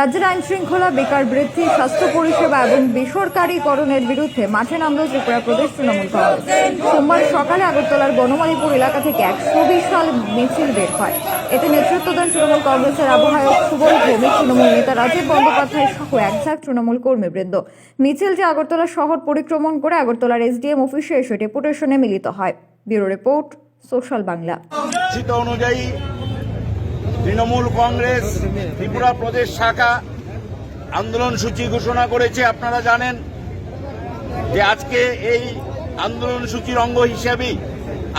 রাজ্যের আইন শৃঙ্খলা বেকার বৃদ্ধি, স্বাস্থ্য পরিষেবা এবং বেসরকারীকরণের বিরুদ্ধে মাঠে নামল ত্রিপুরা প্রদেশ তৃণমূল কংগ্রেস। সোমবার সকালে আগরতলার বনমালীপুর এলাকা থেকে এক সুবিশাল মিছিল বের হয়। এতে নেতৃত্ব দেন তৃণমূল কংগ্রেসের আবহায়ক সুবল ভৌমিক, তৃণমূল নেতা রাজীব বন্দ্যোপাধ্যায় সহ একঝাঁক তৃণমূল কর্মীবৃন্দ। মিছিলটি আগরতলা শহর পরিক্রমণ করে আগরতলার এসডিএম অফিসে এসে ডেপুটেশনে মিলিত হয়। Bureau report, social Bangla. অনুযায়ী তৃণমূল কংগ্রেস, ত্রিপুরা প্রদেশ শাখা আন্দোলন সূচি ঘোষণা করেছে, আপনারা জানেন যে আজকে এই আন্দোলন সূচির অঙ্গ হিসেবেই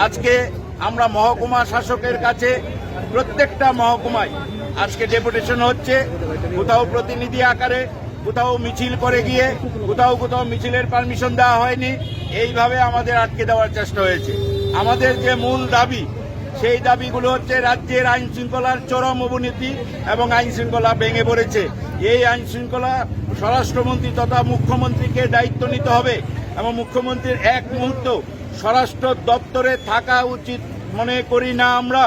আজকে আমরা মহকুমা শাসকের কাছে প্রত্যেকটা মহকুমায় আজকে ডেপুটেশন হচ্ছে, কোথাও প্রতিনিধি আকারে, কোথাও মিছিল করে গিয়ে, কোথাও কোথাও মিছিলের পারমিশন দেওয়া হয়নি, এইভাবে আমাদের আটকে দেওয়ার চেষ্টা হয়েছে। আমাদের যে মূল দাবি সেই দাবিগুলো হচ্ছে রাজ্যের আইন শৃঙ্খলার চরম অবনতি এবং আইন শৃঙ্খলা ভেঙে পড়েছে। এই আইন শৃঙ্খলা স্বরাষ্ট্রমন্ত্রী তথা মুখ্যমন্ত্রীকে দায়িত্ব নিতে হবে এবং মুখ্যমন্ত্রীর এক মুহূর্ত স্বরাষ্ট্র দপ্তরে থাকা উচিত মনে করি না আমরা।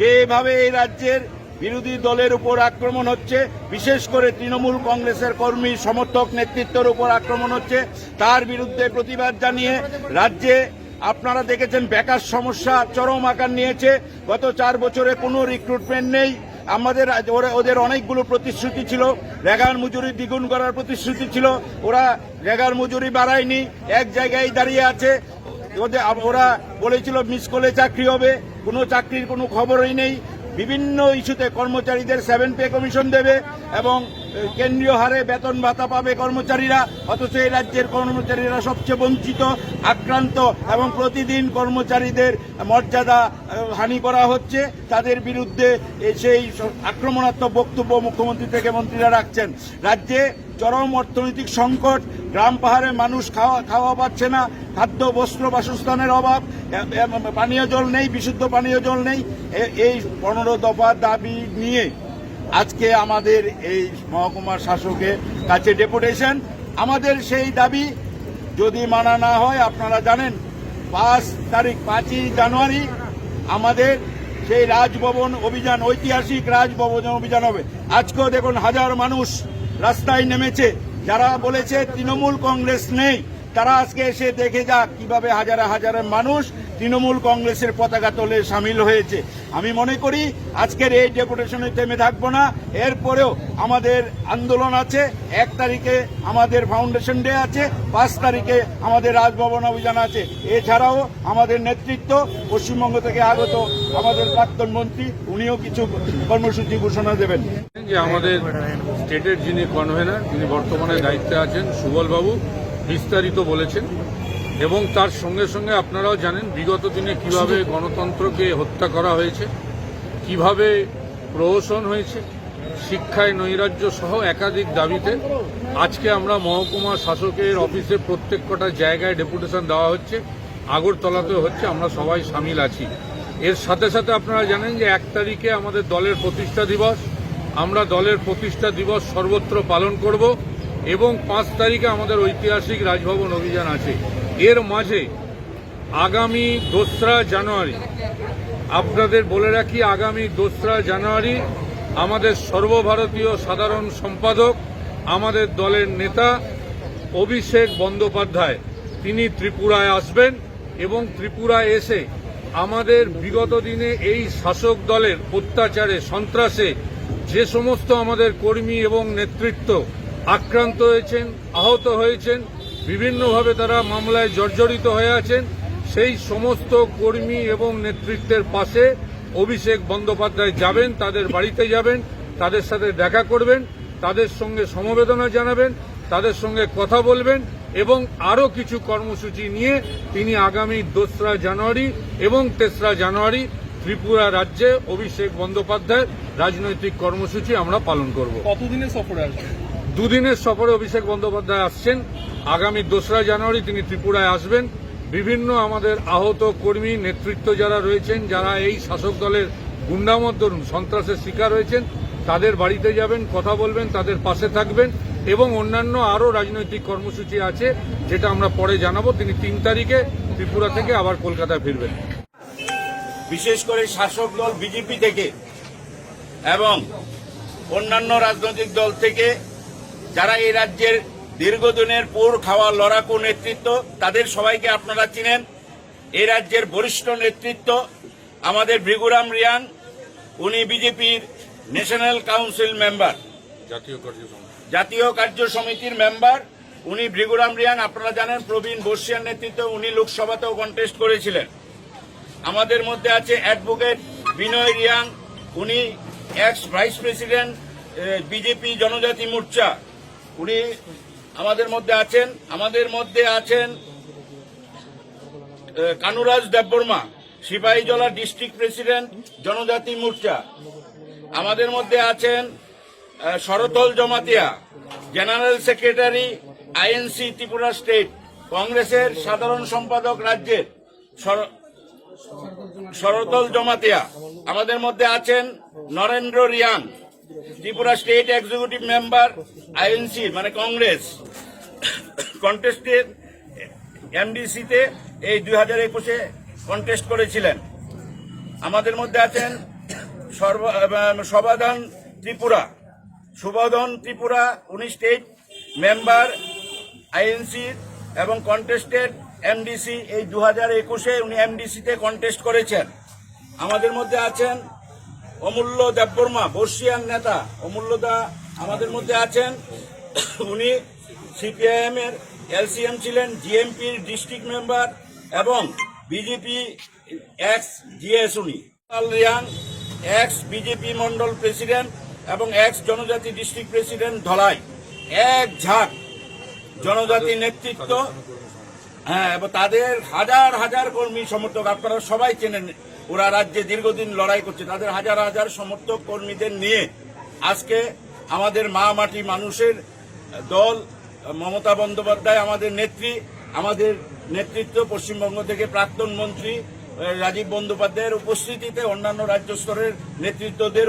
যেভাবে এই রাজ্যের বিরোধী দলের উপর আক্রমণ হচ্ছে, বিশেষ করে তৃণমূল কংগ্রেসের কর্মী, সমর্থক নেতৃত্বের উপর আক্রমণ হচ্ছে, তার বিরুদ্ধে প্রতিবাদ জানিয়ে রাজ্যে আপনারা দেখেছেন বেকার সমস্যা চরম আকার নিয়েছে। গত চার বছরে কোনো রিক্রুটমেন্ট নেই। আমাদের ওদের অনেকগুলো প্রতিশ্রুতি ছিল। রেগার মজুরি দ্বিগুণ করার প্রতিশ্রুতি ছিল। ওরা রেগার মজুরি বাড়ায়নি। এক জায়গায় দাঁড়িয়ে আছে। ওদের ওরা বলেছিল, মিস করলে চাকরি হবে। কোনো চাকরির কোনো খবরই নেই। বিভিন্ন ইস্যুতে কর্মচারীদের সেভেন পে কমিশন দেবে এবং কেন্দ্রীয় হারে বেতন ভাতা পাবে কর্মচারীরা, অথচ এই রাজ্যের কর্মচারীরা সবচেয়ে বঞ্চিত, আক্রান্ত এবং প্রতিদিন কর্মচারীদের মর্যাদা হানি করা হচ্ছে। তাদের বিরুদ্ধে সেই আক্রমণাত্মক বক্তব্য মুখ্যমন্ত্রী থেকে মন্ত্রীরা রাখছেন। রাজ্যে চরম অর্থনৈতিক সংকট গ্রাম পাহাড়ে মানুষ খাওয়া খাওয়া পাচ্ছে না, খাদ্য, বস্ত্র, বাসস্থানের অভাব পানীয় জল নেই, বিশুদ্ধ পানীয় জল নেই। এই পনেরো দফা দাবি নিয়ে আজকে আমাদের এই মহকুমার শাসকের কাছে ডেপুটেশন। আমাদের সেই দাবি যদি মানা না হয়, আপনারা জানেন, পাঁচ তারিখ পাঁচই জানুয়ারি আমাদের সেই রাজভবন অভিযান, ঐতিহাসিক রাজভবন অভিযান হবে। আজকেও দেখুন হাজার মানুষ রাস্তায় নেমেছে। যারা বলেছে তৃণমূল কংগ্রেস নেই, তারা আজকে এসে দেখে যাক কীভাবে হাজারে হাজারে মানুষ তৃণমূল কংগ্রেসের পতাকা তোলে সামিল হয়েছে। আমি মনে করি আজকের এই ডেপুটেশনে থেমে থাকব না। এরপরেও আমাদের আন্দোলন আছে, এক তারিখে আমাদের ফাউন্ডেশন ডে আছে, পাঁচ তারিখে আমাদের রাজভবন অভিযান আছে। এছাড়াও আমাদের নেতৃত্ব, পশ্চিমবঙ্গ থেকে আগত আমাদের প্রাক্তন মন্ত্রী, উনিও কিছু কর্মসূচি ঘোষণা দেবেন। যে আমাদের স্টেটের যিনি কনভেনার, যিনি বর্তমানে দায়িত্বে আছেন, সুবলবাবু, বিস্তারিত বলেছেন। এবং তার সঙ্গে সঙ্গে আপনারাও জানেন, বিগত দিনে কীভাবে গণতন্ত্রকে হত্যা করা হয়েছে, কীভাবে প্রহসন হয়েছে, শিক্ষায় নৈরাজ্য সহ একাধিক দাবিতে আজকে আমরা মহকুমা শাসকের অফিসে প্রত্যেক কটা জায়গায় ডেপুটেশন দেওয়া হচ্ছে, আগরতলাতেও হচ্ছে, আমরা সবাই সামিল আছি। এর সাথে সাথে আপনারা জানেন যে এক তারিখে আমাদের দলের প্রতিষ্ঠা দিবস আমরা দলের প্রতিষ্ঠা দিবস সর্বত্র পালন করব এবং পাঁচ তারিখে আমাদের ঐতিহাসিক রাজভবন অভিযান আছে। এর মাঝে আগামী দোসরা জানুয়ারি, আপনাদের বলে রাখি, আগামী দোসরা জানুয়ারি আমাদের সর্বভারতীয় সাধারণ সম্পাদক, আমাদের দলের নেতা অভিষেক বন্দ্যোপাধ্যায়। তিনি ত্রিপুরায় আসবেন এবং ত্রিপুরায় এসে আমাদের বিগত দিনে এই শাসক দলের অত্যাচারে, সন্ত্রাসে যে সমস্ত আমাদের কর্মী এবং নেতৃত্ব আক্রান্ত হয়েছেন, আহত হয়েছেন, বিভিন্নভাবে তারা মামলায় জর্জরিত হয়ে আছেন, সেই সমস্ত কর্মী এবং নেতৃত্বের পাশে অভিষেক বন্দ্যোপাধ্যায় যাবেন, তাদের বাড়িতে যাবেন, তাদের সাথে দেখা করবেন, তাদের সঙ্গে সমবেদনা জানাবেন, তাদের সঙ্গে কথা বলবেন এবং আরও কিছু কর্মসূচি নিয়ে তিনি আগামী দোসরা জানুয়ারি এবং তেসরা জানুয়ারি ত্রিপুরা রাজ্যে অভিষেক বন্দ্যোপাধ্যায়ের রাজনৈতিক কর্মসূচি আমরা পালন করব। কতদিনের সফরে আসবে দুদিনের সফরে অভিষেক বন্দ্যোপাধ্যায় আসছেন। আগামী দোসরা জানুয়ারি তিনি ত্রিপুরায় আসবেন। বিভিন্ন আমাদের আহত কর্মী নেতৃত্ব যারা রয়েছেন যারা এই শাসক দলের গুন্ডামত ধরুন সন্ত্রাসের শিকার হয়েছেন তাদের বাড়িতে যাবেন কথা বলবেন তাদের পাশে থাকবেন এবং অন্যান্য আরও রাজনৈতিক কর্মসূচি আছে যেটা আমরা পরে জানাব। তিনি তিন তারিখে ত্রিপুরা থেকে আবার কলকাতায় ফিরবেন। বিশেষ করে শাসক দল বিজেপি থেকে এবং অন্যান্য রাজনৈতিক দল থেকে যারা এই রাজ্যের দীর্ঘদিনের পুর খাওয়া লড়াকু নেতৃত্ব তাদের সবাইকে আপনারা চিনেন। এই রাজ্যের বরিষ্ঠ নেতৃত্ব আমাদের ভৃগুরাম রিয়াং উনি বিজেপির ন্যাশনাল কাউন্সিল মেম্বার। জাতীয় জাতীয় কার্য সমিতির মেম্বার উনি ভৃগুরাম রিয়াং আপনারা জানেন প্রবীণ বর্ষিয়ার নেতৃত্বে উনি লোকসভাতেও কন্টেস্ট করেছিলেন। আমাদের মধ্যে আছে অ্যাডভোকেট বিনয় রিয়াং। উনি এক্স ভাইস প্রেসিডেন্ট বিজেপি জনজাতি মোর্চা। উনি আমাদের মধ্যে আছেন। আমাদের মধ্যে আছেন কানুরাজ দেববর্মা সিপাহীজলা ডিস্ট্রিক্ট প্রেসিডেন্ট জনজাতি মোর্চা। আমাদের মধ্যে আছেন Sharatal Jamatia general secretary INC Tripura state কংগ্রেসের সাধারণ সম্পাদক রাজ্যের শরতল জমাতিয়া। আমাদের মধ্যে আছেন Narendra Reang, Tripura state executive member, INC মানে কংগ্রেস। কন্টেস্টের এমডিসিতে এই দুই হাজার একুশে কন্টেস্ট করেছিলেন। আমাদের মধ্যে আছেন সর্ব- সবাধান ত্রিপুরা। সুবোধন ত্রিপুরা, উনি স্টেট মেম্বার, আইএনসি এবং কন্টেস্টেড এমডিসি এই দু হাজার একুশে উনি এমডিসিতে কন্টেস্ট করেছেন। আমাদের মধ্যে আছেন অমূল্য দেববর্মা, বর্ষিয়ান নেতা। অমূল্যদা আমাদের মধ্যে আছেন। উনি সিপিআইএম এর এলসিএম ছিলেন জিএমপির ডিস্ট্রিক্ট মেম্বার এবং বিজেপি এক্স জিএস উনি। Reang ex BJP mandal president এবং এক্স জনজাতি ডিস্ট্রিক্ট প্রেসিডেন্ট ধলাই। এক ঝাঁক জনজাতি নেতৃত্ব হ্যাঁ এবং তাদের হাজার হাজার কর্মী সমর্থক আপনারা সবাই চেনেন, ওরা রাজ্যে দীর্ঘদিন লড়াই করছে। তাদের হাজার হাজার সমর্থক কর্মীদের নিয়ে আজকে আমাদের মা মাটি মানুষের দল, মমতা বন্দ্যোপাধ্যায় আমাদের নেত্রী, আমাদের নেতৃত্ব পশ্চিমবঙ্গ থেকে প্রাক্তন মন্ত্রী রাজীব বন্দ্যোপাধ্যায়ের উপস্থিতিতে অন্যান্য রাজ্য স্তরের নেতৃত্বদের